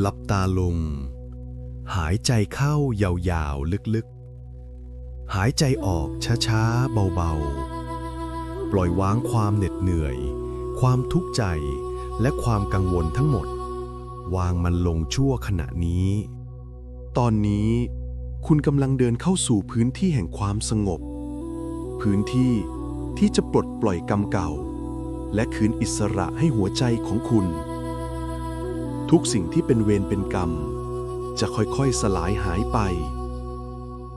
หลับตาลง หายใจเข้ายาวๆ ลึกๆ หายใจออกช้าๆ เบาๆ ปล่อยวางความเหน็ดเหนื่อย ความทุกข์ใจและความกังวลทั้งหมด วางมันลงชั่วขณะนี้ ตอนนี้คุณกำลังเดินเข้าสู่พื้นที่แห่งความสงบ พื้นที่ที่จะปลดปล่อยกรรมเก่า และคืนอิสระให้หัวใจของคุณ ทุกสิ่งที่เป็นเวรเป็นกรรม จะค่อยๆสลายหายไป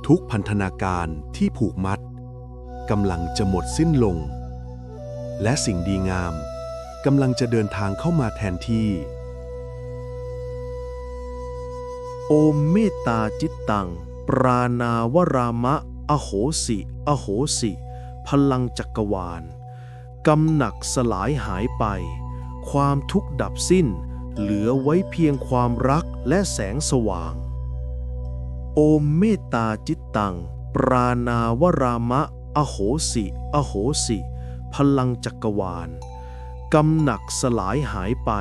ทุกพันธนาการที่ผูกมัดกำลังจะหมดสิ้นลง และสิ่งดีงามกำลังจะเดินทางเข้ามาแทนที่ โอมเมตตาจิตตัง ปรานาวรามะ อโหสิ อโหสิ พลังจักรวาลกำหนักสลายหายไป ความทุกข์ดับสิ้น เหลือไว้เพียงความรักและแสงสว่าง โอมเมตตาจิตตัง ปรานาวรามะ อโหสิ อโหสิ พลังจักรวาลกำหนักสลายหายไป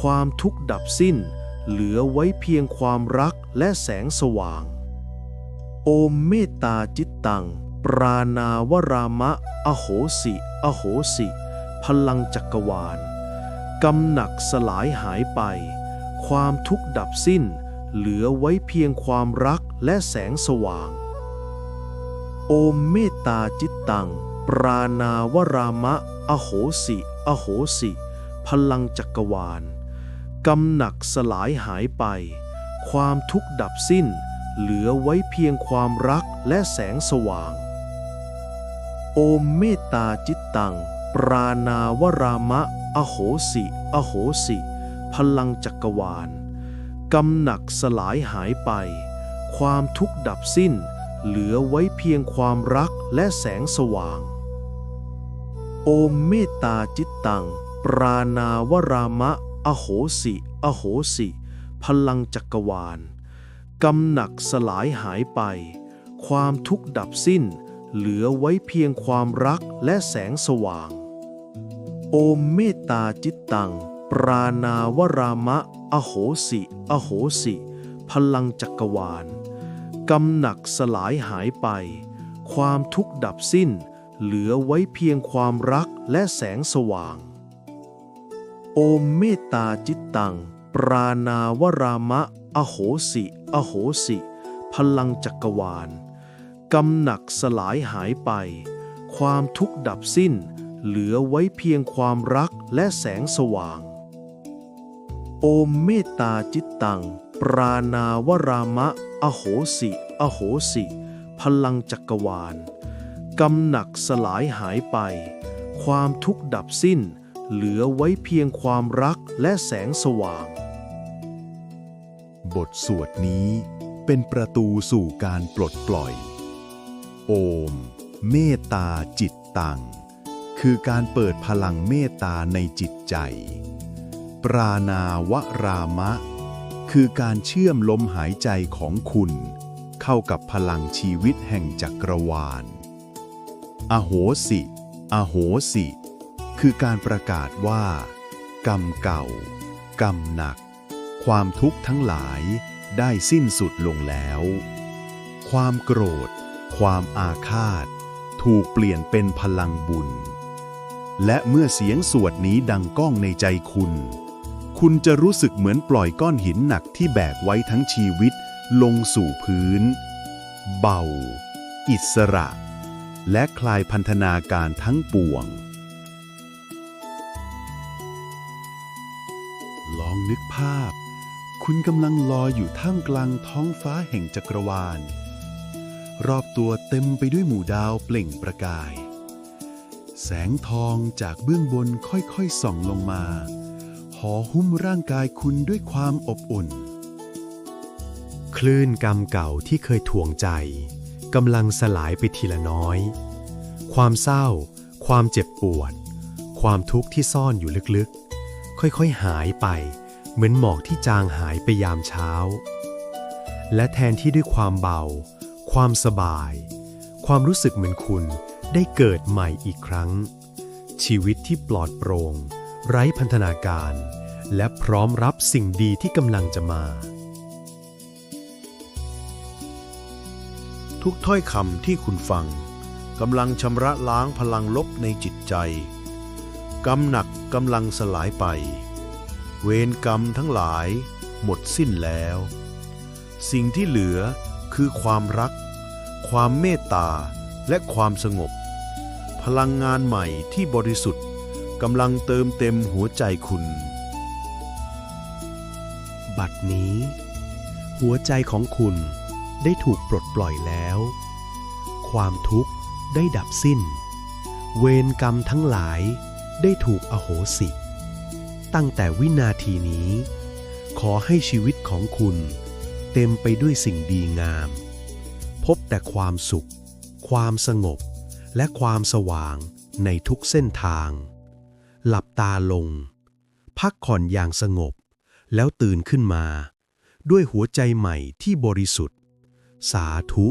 ความทุกข์ดับสิ้น เหลือไว้เพียงความรักและแสงสว่าง โอมเมตตาจิตตัง ปรานาวรามะ อโหสิ อโหสิ พลังจักรวาล กำหนักสลายหายไป ความทุกข์ดับสิ้น เหลือไว้เพียงความรักและแสงสว่าง โอมเมตตาจิตตัง ปรานาวรามะ อโหสิ อโหสิ พลังจักรวาล กำหนักสลายหายไป ความทุกข์ดับสิ้น เหลือไว้เพียงความรักและแสงสว่าง โอมเมตตาจิตตัง ปรานาวรามะ อโหสิ อโหสิ พลังจักรวาล กำหนักสลายหายไป ความทุกข์ดับสิ้น เหลือไว้เพียงความรักและแสงสว่าง โอมเมตตาจิตตัง ปรานาวรามะ อโหสิ อโหสิ พลังจักรวาล กำหนักสลายหายไป ความทุกข์ดับสิ้น เหลือไว้เพียงความรักและแสงสว่าง โอมเมตตาจิตตัง ปรานาวรามะ อโหสิ อโหสิ พลังจักรวาล กำหนักสลายหายไป ความทุกข์ดับสิ้น เหลือไว้เพียงความรักและแสงสว่าง โอมเมตตาจิตตัง ปรานาวรามะ อโหสิ อโหสิ พลังจักรวาล กำหนักสลายหายไป ความทุกข์ดับสิ้น เหลือไว้เพียงความรักและแสงสว่าง โอมเมตตาจิตตัง ปรานาวรามะ อโหสิ อโหสิ พลังจักรวาล กำหนักสลายหายไป ความทุกข์ดับสิ้น เหลือไว้เพียงความรักและแสงสว่าง บทสวดนี้เป็นประตูสู่การปลดปล่อย โอม เมตตาจิตตัง คือการเปิดพลังเมตตาในจิตใจ ปรานาวรามะ คือการเชื่อมลมหายใจของคุณ เข้ากับพลังชีวิตแห่งจักรวาล อโหสิ อโหสิ คือการประกาศว่า กรรมเก่า กรรมหนัก ความทุกข์ทั้งหลายได้สิ้นสุดลงแล้ว ความโกรธ ความอาฆาต ถูกเปลี่ยนเป็นพลังบุญ และเมื่อเสียงสวดนี้ดังก้องในใจคุณ คุณจะรู้สึกเหมือนปล่อยก้อนหินหนักที่แบกไว้ทั้งชีวิต ลงสู่พื้น เบา อิสระ และคลายพันธนาการทั้งปวง ลองนึกภาพ คุณกำลังลอยอยู่ท่ามกลางท้องฟ้าแห่งจักรวาล รอบตัวเต็มไปด้วยหมู่ดาวเปล่งประกาย แสงทองจากเบื้องบนค่อยๆส่องลงมาห่อหุ้มร่างกายคุณด้วยความอบอุ่น คลื่นกรรมเก่าที่เคยถ่วงใจกำลังสลายไปทีละน้อย ความเศร้า ความเจ็บปวด ความทุกข์ที่ซ่อนอยู่ลึกๆ ค่อยๆหายไป เหมือนหมอกที่จางหายไปยามเช้า และแทนที่ด้วยความเบา ความสบาย ความรู้สึกเหมือนคุณ ได้เกิดใหม่อีกครั้ง ชีวิตที่ปลอดโปร่ง ไร้พันธนาการ และพร้อมรับสิ่งดีที่กำลังจะมา ทุกถ้อยคำที่คุณฟังกำลังชำระล้างพลังลบในจิตใจ กรรมหนักกำลังสลายไป เวรกรรมทั้งหลายหมดสิ้นแล้ว สิ่งที่เหลือคือความรัก ความเมตตาและความสงบ พลังงานใหม่ที่บริสุทธิ์กำลังเติมเต็มหัวใจคุณ บัดนี้ หัวใจของคุณได้ถูกปลดปล่อยแล้ว ความทุกข์ได้ดับสิ้น เวรกรรมทั้งหลายได้ถูกอโหสิ ตั้งแต่วินาทีนี้ ขอให้ชีวิตของคุณ เต็มไปด้วยสิ่งดีงาม พบแต่ความสุข ความสงบ และความสว่างในทุกเส้นทาง หลับตาลง พักผ่อนอย่างสงบ แล้วตื่นขึ้นมา ด้วยหัวใจใหม่ที่บริสุทธิ์ สาธุ